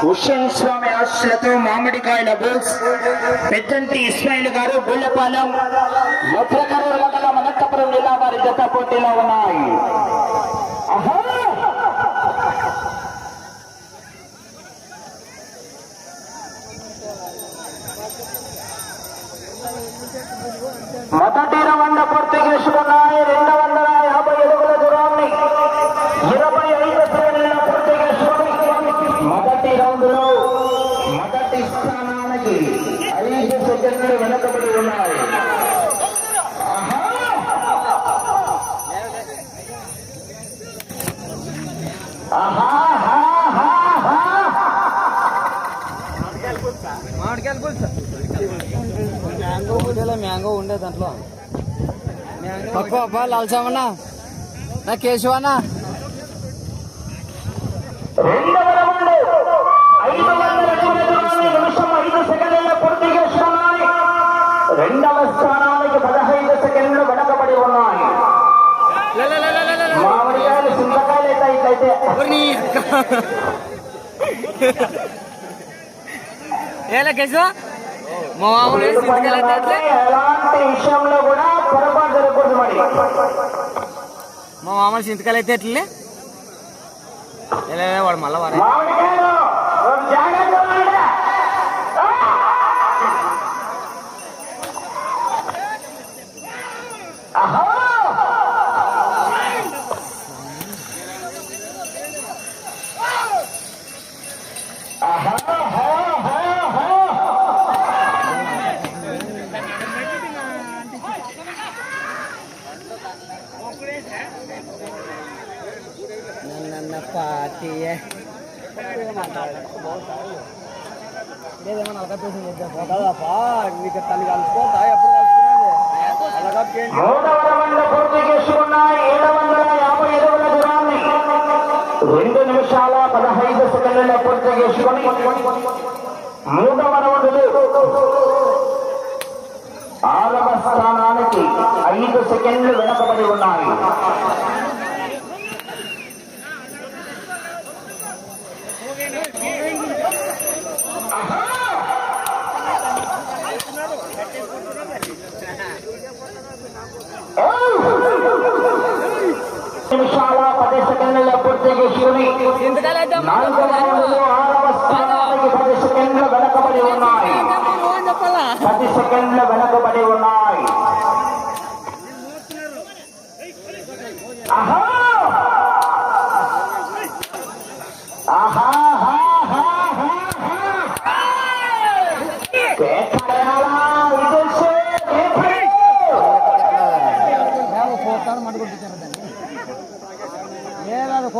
హుస్సేన్ స్వామి ఆశలతో మామిడికాయల బుల్స్ పెద్దంటి ఇస్మాయిల్ గారు గుళ్ళపాలెం ముద్రకరూరు మండలం అనంతపురం జిల్లా వారి జత పోటీలో ఉన్నాయి. మొదటి రౌండ్ పూర్తి చేసుకున్నాయి రెండు పక్క అబ్బా లాల్సామన్నా. నా కేశవన్నా. రెండవ స్థానానికి పదహైదు సెకండ్లు వెనకబడి ఉన్నాయి మామిడికాయలు చింతకాయలు అయితే ఇట్లయితే కేశవ. మామూలు ఎలాంటి విషయంలో కూడా పొరపాటు జరగకూడదు మరి. మా మామూలు సింతకాయలు అయితే ఎట్లే? వాడు మళ్ళా వారే మామిడికాయలు ఒక జాగ్రత్త ఉండండి. ఆహా! ఆహా! ఆహా! ఆహా! నన్న పార్టీ నీకు తల్లి ఎప్పుడు కలుసుకునేది రెండు నిమిషాల పదహైదు సెకండ్ల పూర్తి చేసుకొని మూడవ రౌండ్ ఆరవ స్థానానికి ఐదు సెకండ్లు వెనకబడి ఉన్నాయి నిమిషాల పది సెకండ్ల పూర్తి చేసుకుని సింతకాయలు అయితే నాలుగవ రౌండ్లో ఆరవ స్థానానికి పది సెకండ్లు వెనకబడి ఉన్నాయి! ఆహా! ఆహా!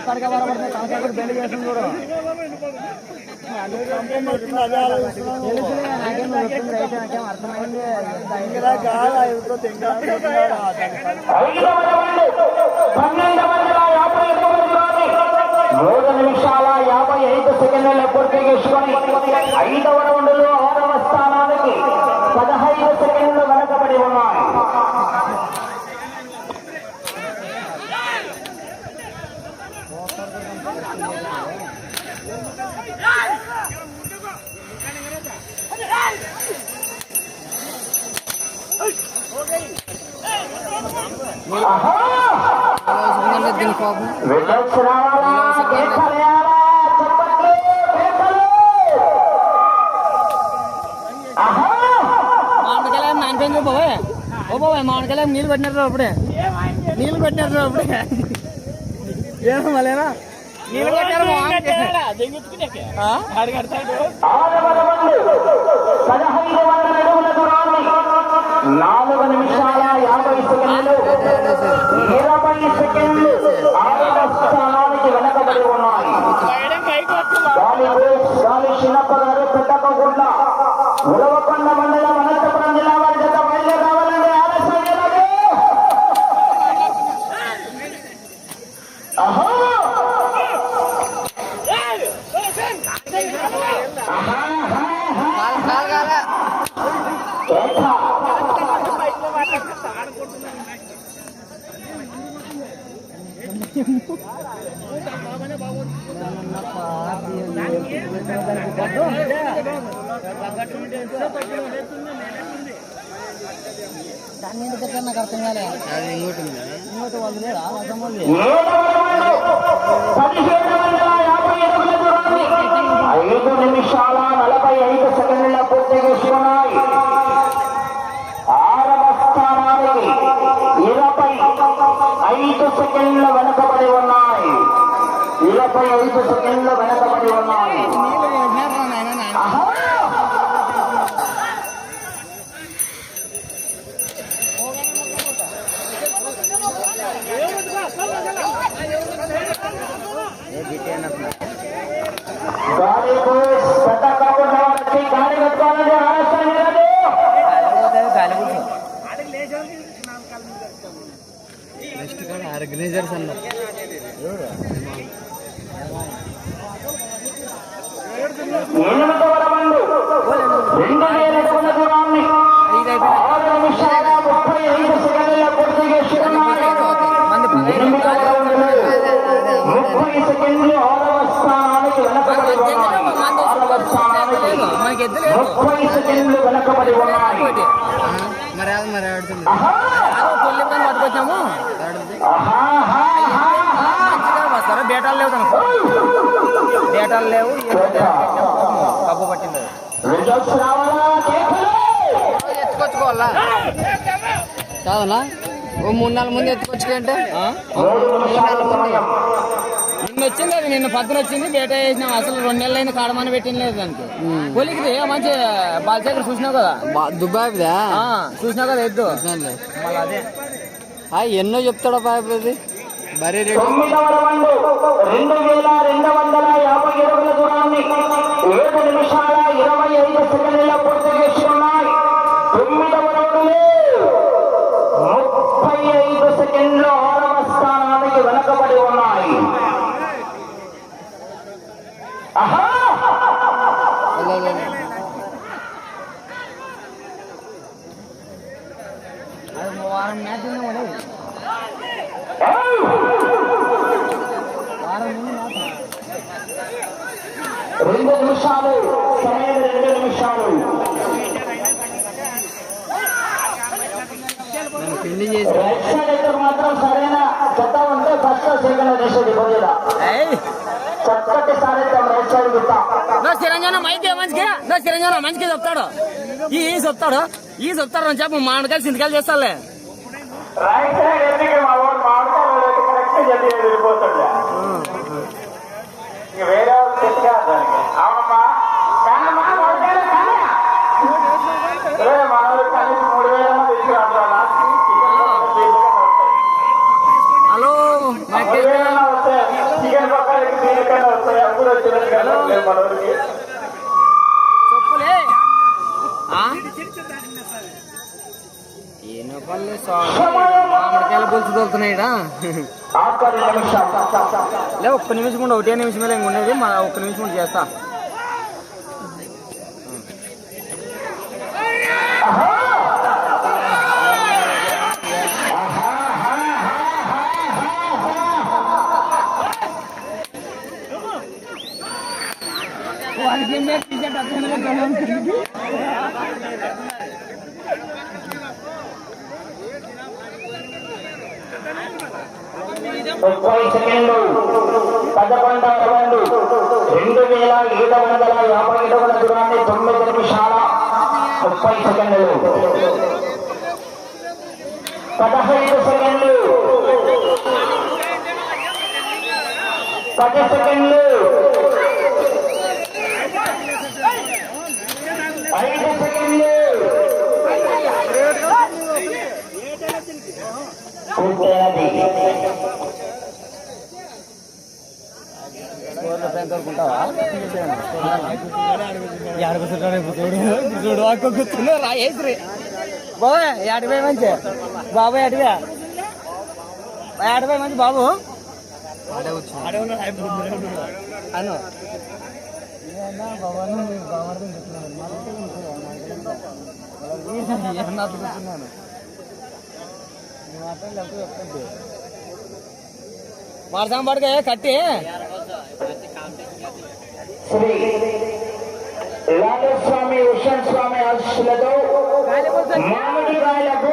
ఒక్కడిగా అది కోస్తాడుగా బెల్లి చేస్తుంది కూడా అర్థమైంది మూడు నిమిషాల యాభై ఐదు పూర్తి చేసుకొని ఐదవ రౌండ్లో ఆరవ స్థానానికి పదహైదు సెకండ్లు వెనకబడి ఉన్నాయి ఆహా! దీని కోపం వెళ్ళొచ్చు రావాలా కేకలేయాలా? చప్పట్లు, కేకలు! ఆహా! మామిడికాయలు నానిపోయింది బాబాయ్ ఓ బాబాయ్ మామిడికాయలు నీళ్ళు పెట్టినారు అప్పుడే నీళ్ళు పెట్టినారు అప్పుడే ఏమో మళ్ళీనా నీళ్ళు పెట్టారు ఆ? ఆరవ రౌండ్ పదహైదు వందల అడుగుల దూరాన్ని నాలుగు నిమిషాల యాభై సెకండ్లు ఇరవై సెకండ్లు ఆరవ స్థానానికి వెనకబడి ఉన్నాయి గాలి బోస్, గాలి చిన్నప్ప గారు పెట్టకుండా ఉరవకొండ మండలం అనంతపురం జిల్లా వారి జత బయలుదేరి రావాలండి ఆలస్యం చేయరాదు. ఆహా! ఆహా, ఆహా, ఆహా. కాదు, కాదు, కాదు. కేక. నన్న పార్టీ దాన్ని ఎందుకు పెట్టారు నాకు అర్థం కాలే ఇంకోటి ఇంకోటి వాళ్ళు అర్థం వాళ్ళు ఐదు నిమిషాల నలభై ఐదు సెకండ్ల పూర్తి ఆరవ స్థానానికి ఇరవై ఐదు సెకండ్ల వెనకబడి ఉన్నాయి. ఇరవై ఐదు సెకండ్ల వెనకబడి ఉన్నాయి. એ જીત્યા નથી సెకండ్లు ఆరవ స్థానానికి వెనకబడి ఉన్నాయి ఆరవ స్థానానికి ముప్పై సెకండ్లు వెనకబడి ఉన్నాయి మరి అది మరి ఆడుతుంది ఆహా! పొల్లి పని పట్టుకొచ్చాము ఆహా! ఆహా! ఆహా! మంచిగా వస్తారా బేటాలు లేవు తనకు బేటాలు లేవు కబ్బు పట్టింది! ఎత్తుకొచ్చుకోవాలా కాదనా ఓ మూడు నాలుగు ముందు ఎత్తుకొచ్చుకుంటే మూడు సమయం నిన్న వచ్చింది అది నిన్న పక్కన వచ్చింది బేట వేసినాం అసలు రెండు నెలలు అయిన కాడమని పెట్టిన లేదు దానికి పొలికిది మంచి బాలశేఖర్ చూసినావు కదా? దుబాయ్దా ఆ, చూసినావు కదా ఎద్దు? మళ్ళీ అదే. ఎన్నో చెప్తాడా బాబు బరీ రేటు తొమ్మిదవ రౌండ్ రెండు వేల రెండు వందల యాభై వారం మ్యాచ్ ఉంది మరి. వారం రెండు నిమిషాలు సమయం రెండు నిమిషాలు రైట్ సైడ్ అయితే మాత్రం సరైన చెత్త ఉంటే ఫస్ట్ సెకండ్ చేసేది పోయేదా చక్కటి సారథ్యం రైట్ సైడ్ గిట్ట నా చిరంజన మైతే మంచిగా నా చిరంజన మంచిగా చెప్తాడు ఈ చెప్తాడు ఈ చెప్తాడు అని చెప్పు మామిడికాయలు చింతకాయలు చేస్తాలే ఎందుకు ఆ? ఈయన మామిడికాయల పులుసు తోలుతున్నాయిడా? లే ఒక్క నిమిషం ఉండి ఒకటే నిమిషమే ఇంక ఉండేది మా ఒక్క నిమిషం ఉండి చేస్తా. వాళ్ళకి ముప్పై సెకండ్లు పదకొండవ రౌండ్ రెండు వేల ఏడు వందల యాభై అడుగుల దూరాన్ని తొమ్మిది నిమిషాల ముప్పై సెకండ్లు పదహైదు సెకండ్లు పది సెకండ్లు ఐదు సెకండ్లు చూడు కూర్చున్నా రా వేసిరి బాబాయ్ మంచి. బాబాయ్ అడివా యాడిపై మంచి బాబు. అను. కూర్చున్నాను వర్షం పడక కట్టి. శ్రీ లాలస్వామి ఉషన్ స్వామి ఆశీస్సులతో మామిడికాయల బోస్